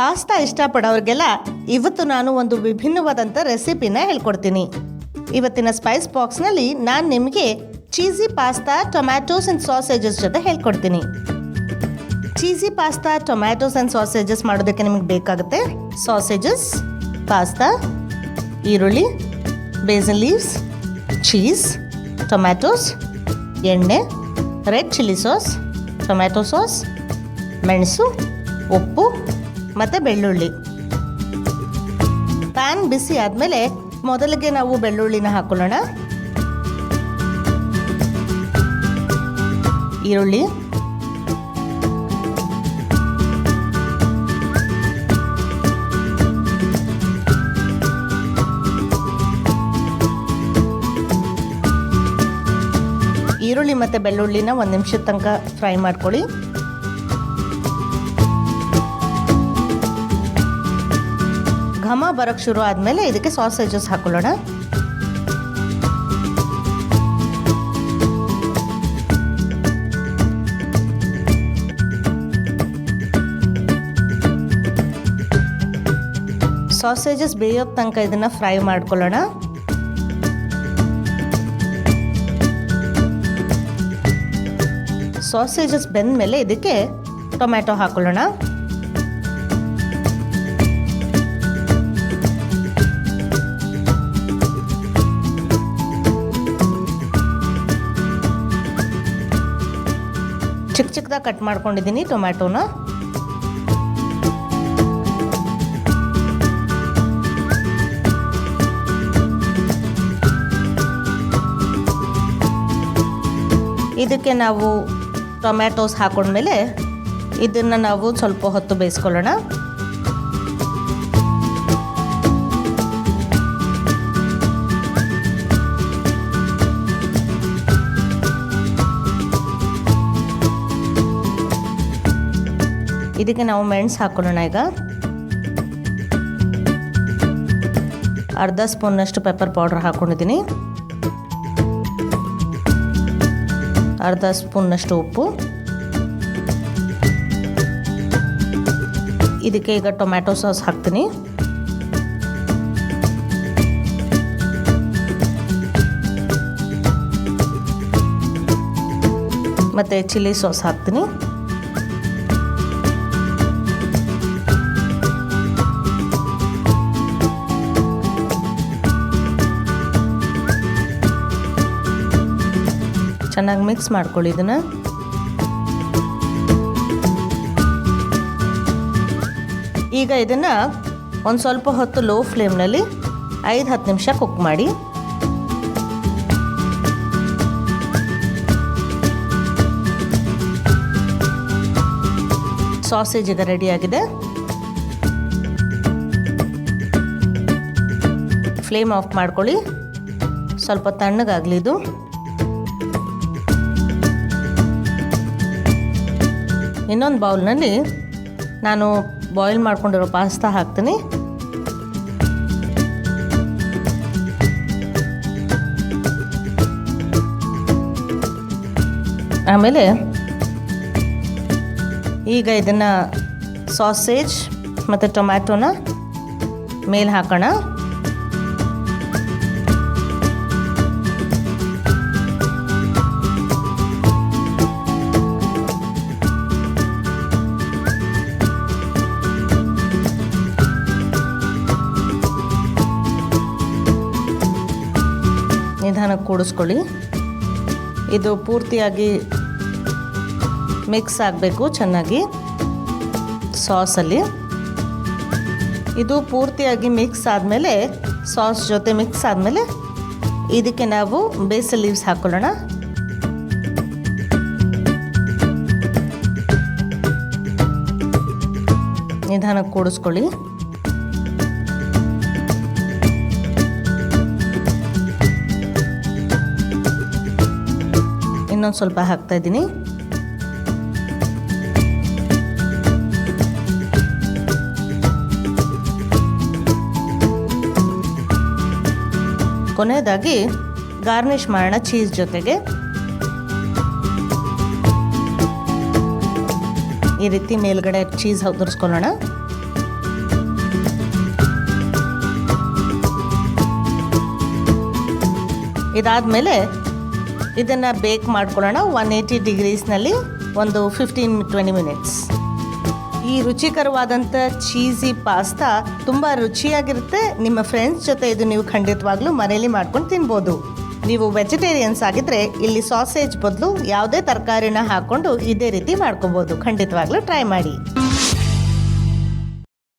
Pasta ಇಷ್ಟಪಡೋರಿಗೆಲ್ಲ ಇವತ್ತು ನಾನು ಒಂದು ವಿಭಿನ್ನವಾದಂಥ ರೆಸಿಪಿನ ಹೇಳ್ಕೊಡ್ತೀನಿ. ಇವತ್ತಿನ ಸ್ಪೈಸ್ ಬಾಕ್ಸ್ನಲ್ಲಿ ನಾನು ನಿಮಗೆ cheesy pasta tomatoes and sausages ಜೊತೆ ಹೇಳ್ಕೊಡ್ತೀನಿ. Cheesy pasta tomatoes and sausages ಮಾಡೋದಕ್ಕೆ ನಿಮಗೆ ಬೇಕಾಗುತ್ತೆ ಸಾಸೇಜಸ್ ಪಾಸ್ತಾ ಈರುಳ್ಳಿ ಬೇಸನ್ ಲೀವ್ಸ್ ಚೀಸ್ ಟೊಮ್ಯಾಟೋಸ್ ಎಣ್ಣೆ red chilli sauce tomato sauce ಮೆಣಸು, ಉಪ್ಪು ಮತ್ತು ಬೆಳ್ಳುಳ್ಳಿ. ಪ್ಯಾನ್ ಬಿಸಿ ಆದಮೇಲೆ ಮೊದಲಿಗೆ ನಾವು ಬೆಳ್ಳುಳ್ಳಿನ ಹಾಕೊಳ್ಳೋಣ. ಈರುಳ್ಳಿ. ಈರುಳ್ಳಿ ಮತ್ತು ಬೆಳ್ಳುಳ್ಳಿನ ಒಂದು ನಿಮಿಷದ ತನಕ ಫ್ರೈ ಮಾಡ್ಕೊಳ್ಳಿ. ಘಮ ಬರೋಕ್ಕೆ ಶುರು ಆದಮೇಲೆ ಇದಕ್ಕೆ ಸಾಸೇಜಸ್ ಹಾಕೊಳ್ಳೋಣ. ಸಾಸೇಜಸ್ ಬೇಯೋ ತನಕ ಇದನ್ನು ಫ್ರೈ ಮಾಡ್ಕೊಳ್ಳೋಣ. ಸಾಸೇಜಸ್ ಬೆಂದ ಮೇಲೆ ಇದಕ್ಕೆ ಟೊಮ್ಯಾಟೊ ಹಾಕೊಳ್ಳೋಣ. ಚಿಕ್ಕ ಚಿಕ್ಕದಾಗಿ ಕಟ್ ಮಾಡ್ಕೊಂಡಿದ್ದೀನಿ ಟೊಮ್ಯಾಟೋನ. ಇದಕ್ಕೆ ನಾವು ಟೊಮ್ಯಾಟೋಸ್ ಹಾಕೊಂಡ್ಮೇಲೆ ಇದನ್ನು ನಾವು ಸ್ವಲ್ಪ ಹೊತ್ತು ಬೇಯಿಸ್ಕೊಳ್ಳೋಣ. ಇದಕ್ಕೆ ನಾವು ಮೆಣಸು ಹಾಕೊಳ್ಳೋಣ ಈಗ. ಅರ್ಧ ಸ್ಪೂನ್ನಷ್ಟು ಪೆಪ್ಪರ್ ಪೌಡ್ರ್ ಹಾಕ್ಕೊಂಡಿದ್ದೀನಿ ಅರ್ಧ ಸ್ಪೂನ್ನಷ್ಟು ಉಪ್ಪು. ಇದಕ್ಕೆ ಈಗ ಟೊಮ್ಯಾಟೊ ಸಾಸ್ ಹಾಕ್ತೀನಿ. ಮತ್ತು ಚಿಲ್ಲಿ ಸಾಸ್ ಹಾಕ್ತೀನಿ. ಚೆನ್ನಾಗಿ ಮಿಕ್ಸ್ ಮಾಡ್ಕೊಳ್ಳಿ ಇದನ್ನು. ಈಗ ಇದನ್ನು ಒಂದು ಸ್ವಲ್ಪ ಹೊತ್ತು ಲೋ ಫ್ಲೇಮ್ನಲ್ಲಿ ಐದು, ಹತ್ತು ನಿಮಿಷ ಕುಕ್ ಮಾಡಿ. ಸಾಸೇಜ್ ಈಗ ರೆಡಿಯಾಗಿದೆ ಫ್ಲೇಮ್ ಆಫ್ ಮಾಡ್ಕೊಳ್ಳಿ. ಸ್ವಲ್ಪ ತಣ್ಣಗಾಗಲಿ ಇದು. ಇನ್ನೊಂದು ಬೌಲ್ನಲ್ಲಿ ನಾನು ಬಾಯ್ಲ್ ಮಾಡ್ಕೊಂಡಿರೋ ಪಾಸ್ತಾ ಹಾಕ್ತೀನಿ. ಆಮೇಲೆ ಈಗ ಇದನ್ನು ಸಾಸೇಜ್ ಮತ್ತು ಟೊಮ್ಯಾಟೊನ ಮೇಲೆ ಹಾಕೋಣ. ನಿಧಾನಕ್ಕೆ ಕೂಡಿಸ್ಕೊಳ್ಳಿ. ಇದು ಪೂರ್ತಿಯಾಗಿ ಮಿಕ್ಸ್ ಆಗಬೇಕು ಚೆನ್ನಾಗಿ ಸಾಸಲ್ಲಿ. ಇದು ಪೂರ್ತಿಯಾಗಿ ಮಿಕ್ಸ್ ಆದಮೇಲೆ ಸಾಸ್ ಜೊತೆ ಮಿಕ್ಸ್ ಆದಮೇಲೆ ಇದಕ್ಕೆ ನಾವು ಬೇಸಲ್ ಲೀವ್ಸ್ ಹಾಕ್ಕೊಳ್ಳೋಣ ನಿಧಾನಕ್ಕೆ ಕೂಡಿಸ್ಕೊಳ್ಳಿ. ಇನ್ನೊಂದು ಸ್ವಲ್ಪ ಹಾಕ್ತಾ ಇದ್ದೀನಿ. ಕೊನೆಯದಾಗಿ ಗಾರ್ನಿಷ್ ಮಾಡೋಣ ಚೀಸ್ ಜೊತೆಗೆ. ಈ ರೀತಿ ಮೇಲ್ಗಡೆ ಚೀಸ್ ಒದರ್ಸ್ಕೊಳ್ಳೋಣ ಇದಾದ್ಮೇಲೆ ಇದನ್ನು ಬೇಕ್ ಮಾಡ್ಕೊಳ್ಳೋಣ. ಒನ್ ಏಯ್ಟಿ ಡಿಗ್ರೀಸ್ನಲ್ಲಿ ಒಂದು ಫಿಫ್ಟೀನ್ ಟ್ವೆಂಟಿ ಮಿನಿಟ್ಸ್ ಈ ರುಚಿಕರವಾದಂಥ ಚೀಸಿ ಪಾಸ್ತಾ ತುಂಬ ರುಚಿಯಾಗಿರುತ್ತೆ. ನಿಮ್ಮ ಫ್ರೆಂಡ್ಸ್ ಜೊತೆ ಇದು ನೀವು ಖಂಡಿತವಾಗ್ಲೂ ಮನೇಲಿ ಮಾಡ್ಕೊಂಡು ತಿನ್ಬೋದು. ನೀವು ವೆಜಿಟೇರಿಯನ್ಸ್ ಆಗಿದ್ರೆ ಇಲ್ಲಿ ಸಾಸೇಜ್ ಬದಲು ಯಾವುದೇ ತರಕಾರಿನ ಹಾಕ್ಕೊಂಡು ಇದೇ ರೀತಿ ಮಾಡ್ಕೋಬೋದು. ಖಂಡಿತವಾಗ್ಲೂ ಟ್ರೈ ಮಾಡಿ.